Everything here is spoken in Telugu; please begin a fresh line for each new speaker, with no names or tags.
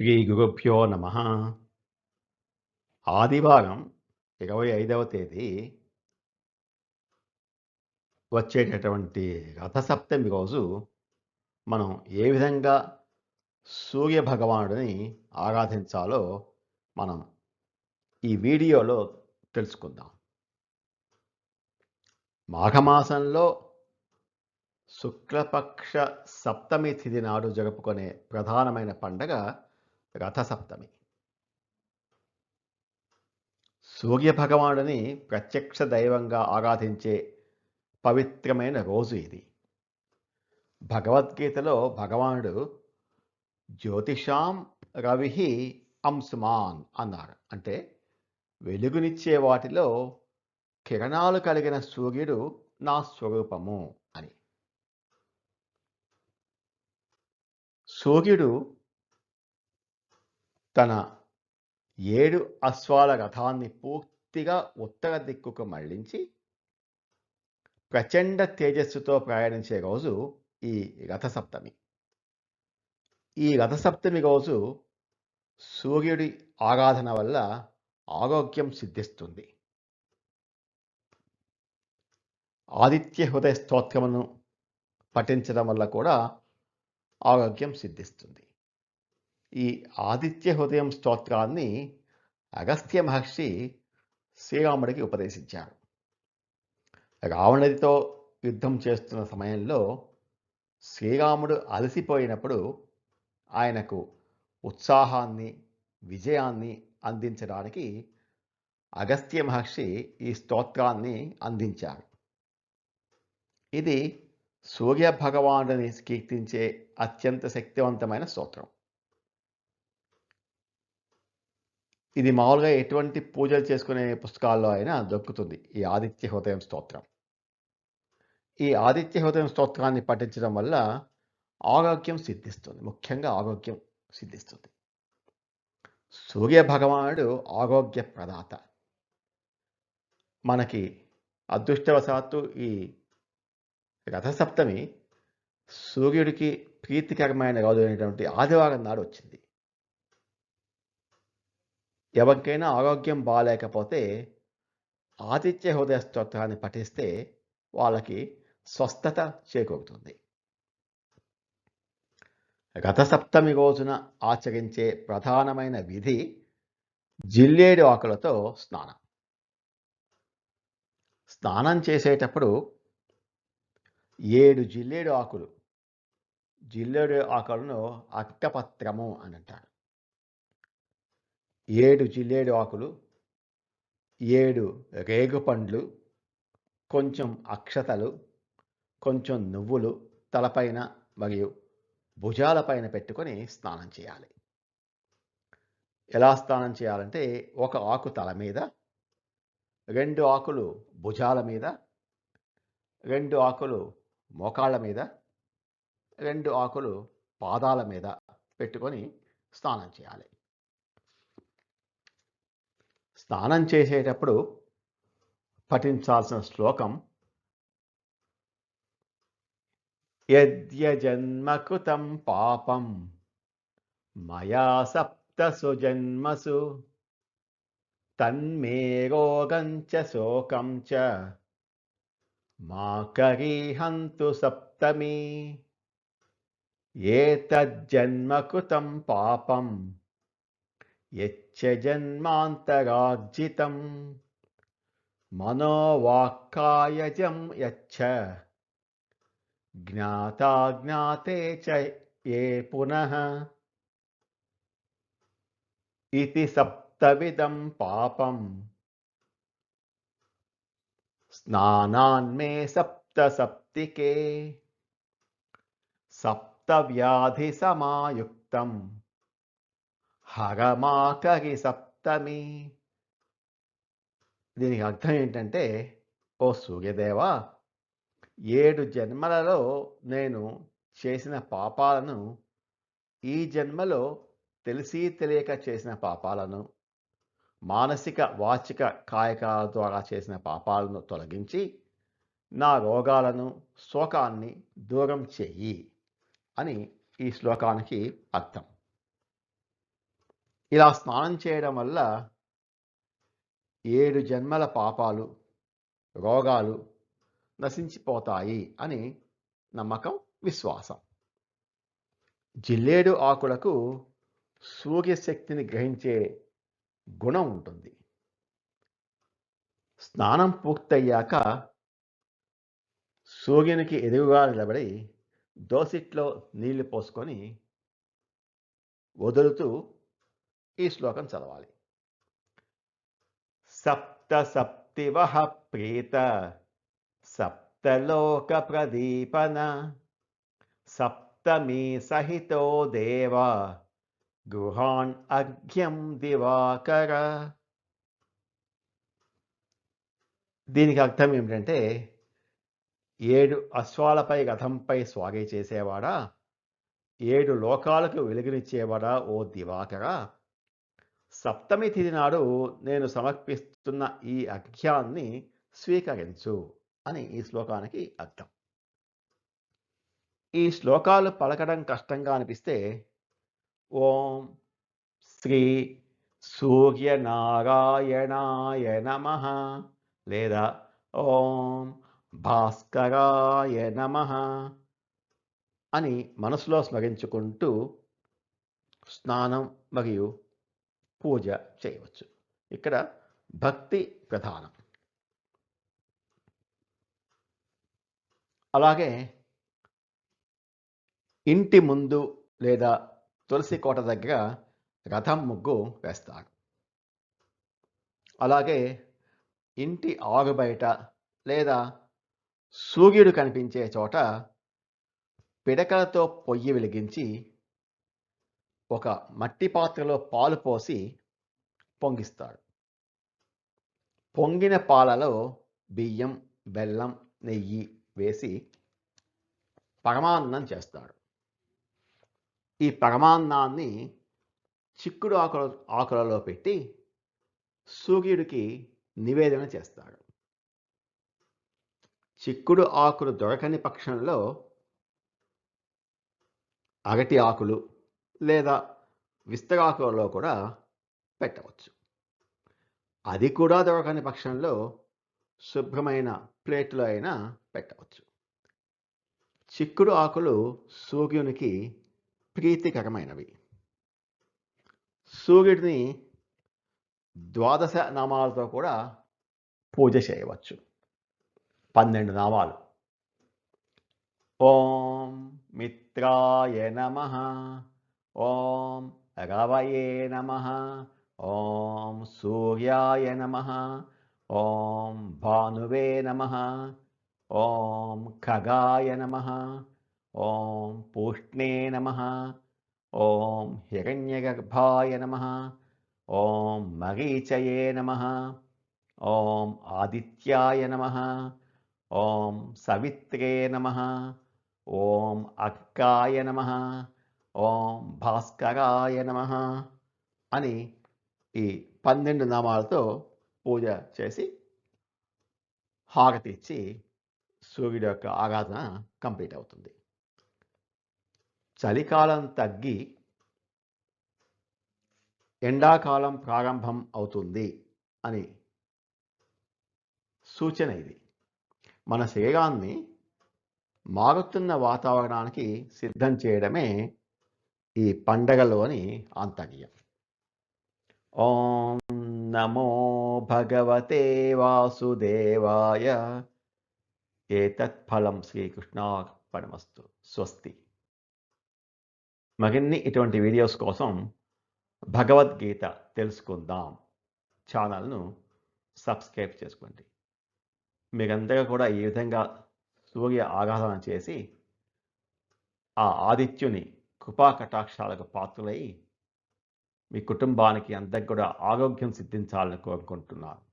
శ్రీ గురుభ్యో నమ. ఆదివారం ఇరవై ఐదవ తేదీ వచ్చేటటువంటి రథసప్తమి రోజు మనం ఏ విధంగా సూర్య భగవానుడిని ఆరాధించాలో మనం ఈ వీడియోలో తెలుసుకుందాం. మాఘమాసంలో శుక్లపక్ష సప్తమి తిథి నాడు జరుపుకునే ప్రధానమైన పండగ రథసప్తమి. సూర్యభగవానుని ప్రత్యక్ష దైవంగా ఆరాధించే పవిత్రమైన రోజు ఇది. భగవద్గీతలో భగవానుడు జ్యోతిషాం రవి అంశుమాన్ అన్నారు. అంటే వెలుగునిచ్చే వాటిలో కిరణాలు కలిగిన సూర్యుడు నా స్వరూపము అని. సూర్యుడు తన ఏడు అశ్వాల రథాన్ని పూర్తిగా ఉత్తర దిక్కుకు మళ్ళించి ప్రచండ తేజస్సుతో ప్రయాణించే రోజు ఈ రథసప్తమి. ఈ రథసప్తమి రోజు సూర్యుడి ఆరాధన వల్ల ఆరోగ్యం సిద్ధిస్తుంది. ఆదిత్య హృదయ స్తోత్రమును పఠించడం వల్ల కూడా ఆరోగ్యం సిద్ధిస్తుంది. ఈ ఆదిత్య హృదయం స్తోత్రాన్ని అగస్త్య మహర్షి శ్రీరాముడికి ఉపదేశించారు. రావణుడితో యుద్ధం చేస్తున్న సమయంలో శ్రీరాముడు అలసిపోయినప్పుడు ఆయనకు ఉత్సాహాన్ని విజయాన్ని అందించడానికి అగస్త్య మహర్షి ఈ స్తోత్రాన్ని అందించారు. ఇది సూర్య భగవానుని కీర్తించే అత్యంత శక్తివంతమైన స్తోత్రం. ఇది మామూలుగా ఎటువంటి పూజలు చేసుకునే పుస్తకాల్లో అయినా దొరుకుతుంది ఈ ఆదిత్య హృదయం స్తోత్రం. ఈ ఆదిత్య హృదయం స్తోత్రాన్ని పఠించడం వల్ల ఆరోగ్యం సిద్ధిస్తుంది. ముఖ్యంగా ఆరోగ్యం సిద్ధిస్తుంది. సూర్య భగవానుడు ఆరోగ్య ప్రదాత. మనకి అదృష్టవశాత్తు ఈ రథసప్తమి సూర్యుడికి ప్రీతికరమైన రోజు అయినటువంటి ఆదివారం నాడు వచ్చింది. ఎవరికైనా ఆరోగ్యం బాగాలేకపోతే ఆతిథ్య హృదయ స్తోత్రాన్ని పఠిస్తే వాళ్ళకి స్వస్థత చేకూరుతుంది. రథసప్తమి రోజున ఆచరించే ప్రధానమైన విధి జిల్లేడు ఆకులతో స్నానం. స్నానం చేసేటప్పుడు ఏడు జిల్లేడు ఆకులు. జిల్లేడు ఆకులను అట్టపత్రము అని అంటారు. ఏడు జిల్లేడు ఆకులు ఏడు రేగుపండ్లు కొంచెం అక్షతలు కొంచెం నువ్వులు తలపైన మరియు భుజాలపైన పెట్టుకొని స్నానం చేయాలి. ఎలా స్నానం చేయాలంటే ఒక ఆకు తల మీద రెండు ఆకులు భుజాల మీద రెండు ఆకులు మోకాళ్ళ మీద రెండు ఆకులు పాదాల మీద పెట్టుకొని స్నానం చేయాలి. స్నానం చేసేటప్పుడు పఠించాల్సిన శ్లోకం యద్యజన్మకృతం పాపం మయా సప్తసు జన్మసు తన్మే రోగం చ శోకం చ మా కరీహంతు సప్తమి ఏతజ్జన్మకృతం పాపం. यच्च जन्मान्तरार्जितम् मनोवाक्कायजं यच्च ज्ञाताज्ञाते च ये पुनः। इति सप्तविदं पापम्। स्नानान्मे सप्तसप्तिके। सप्तव्याधिसमायुक्तम्। సప్తవ్యాధి సప్తమి. దీనికి అర్థం ఏంటంటే ఓ సూర్యదేవ ఏడు జన్మలలో నేను చేసిన పాపాలను ఈ జన్మలో తెలిసి తెలియక చేసిన పాపాలను మానసిక వాచిక కాయకాల ద్వారా చేసిన పాపాలను తొలగించి నా రోగాలను శోకాన్ని దూరం చెయ్యి అని ఈ శ్లోకానికి అర్థం. ఇలా స్నానం చేయడం వల్ల ఏడు జన్మల పాపాలు రోగాలు నశించిపోతాయి అని నమ్మకం విశ్వాసం. జిల్లేడు ఆకులకు సూర్యశక్తిని గ్రహించే గుణం ఉంటుంది. స్నానం పూర్తయ్యాక సూర్యునికి ఎదురుగా నిలబడి దోసిట్లో నీళ్ళు పోసుకొని వదులుతూ ఈ శ్లోకం చదవాలి. సప్త సప్తివహ ప్రీత సప్తలోక ప్రదీపన సప్తమి సహితో దేవ గృహాన్ అర్ఘ్యం దివాకర. దీనికి అర్థం ఏమిటంటే ఏడు అశ్వాలపై రథంపై స్వారీ చేసేవాడా ఏడు లోకాలకు వెలుగునిచ్చేవాడా ఓ దివాకర సప్తమి తిథి నాడు నేను సమర్పిస్తున్న ఈ అర్ఘ్యాన్ని స్వీకరించు అని ఈ శ్లోకానికి అర్థం. ఈ శ్లోకాలు పలకడం కష్టంగా అనిపిస్తే ఓం శ్రీ సూర్యనారాయణాయ నమ లేదా ఓం భాస్కరాయ నమ అని మనసులో స్మరించుకుంటూ స్నానం మరియు పూజ చేయవచ్చు. ఇక్కడ భక్తి ప్రధానం. అలాగే ఇంటి ముందు లేదా తులసి కోట దగ్గర రథం ముగ్గు వేస్తారు. అలాగే ఇంటి ఆరు బయట లేదా సూర్యుడు కనిపించే చోట పిడకలతో పొయ్యి వెలిగించి ఒక మట్టి పాత్రలో పాలు పోసి పొంగిస్తాడు. పొంగిన పాలలో బియ్యం బెల్లం నెయ్యి వేసి పరమాన్నం చేస్తాడు. ఈ పరమాన్నాన్ని చిక్కుడు ఆకుల ఆకులలో పెట్టి సూర్యుడికి నివేదన చేస్తాడు. చిక్కుడు ఆకులు దొరకని పక్షంలో అరటి ఆకులు లేదా విస్తరాకులలో కూడా పెట్టవచ్చు. అది కూడా దొరకని పక్షంలో శుభ్రమైన ప్లేట్లో అయినా పెట్టవచ్చు. చిక్కుడు ఆకులు సూర్యునికి ప్రీతికరమైనవి. సూర్యుడిని ద్వాదశ నామాలతో కూడా పూజ చేయవచ్చు. పన్నెండు నామాలు. ఓం మిత్రాయ నమ. ॐ रवये नमः ॐ सूर्याय नमः ॐ भानुवे नमः ॐ खगाय नमः ॐ पूष्णे नमः ॐ हिरण्यगर्भाय नमः ॐ मरीचये नमः ॐ आदित्याय नमः ॐ सवित्रे नमः ॐ अकाय नमः ఓం భాస్కరాయ నమ అని ఈ పన్నెండు నామాలతో పూజ చేసి హారతి ఇచ్చి సూర్యుడు యొక్క ఆరాధన కంప్లీట్ అవుతుంది. చలికాలం తగ్గి ఎండాకాలం ప్రారంభం అవుతుంది అని సూచన ఇది. మన శరీరాన్ని మారుతున్న వాతావరణానికి సిద్ధం చేయడమే ఈ పండగలోని ఆంతర్యం ఓం నమో భగవతే వాసుదేవాయ. ఏతత్ఫలం శ్రీకృష్ణార్పణమస్తు. స్వస్తి. మరిన్ని ఇటువంటి వీడియోస్ కోసం భగవద్గీత తెలుసుకుందాం ఛానల్ను సబ్స్క్రైబ్ చేసుకోండి. మీరందరూ కూడా ఈ విధంగా సూర్య ఆరాధన చేసి ఆ ఆదిత్యుని కృపా కటాక్షాలకు పాత్రులై మీ కుటుంబానికి అందరికి కూడా ఆరోగ్యం సిద్ధించాలని కోరుకుంటున్నాను.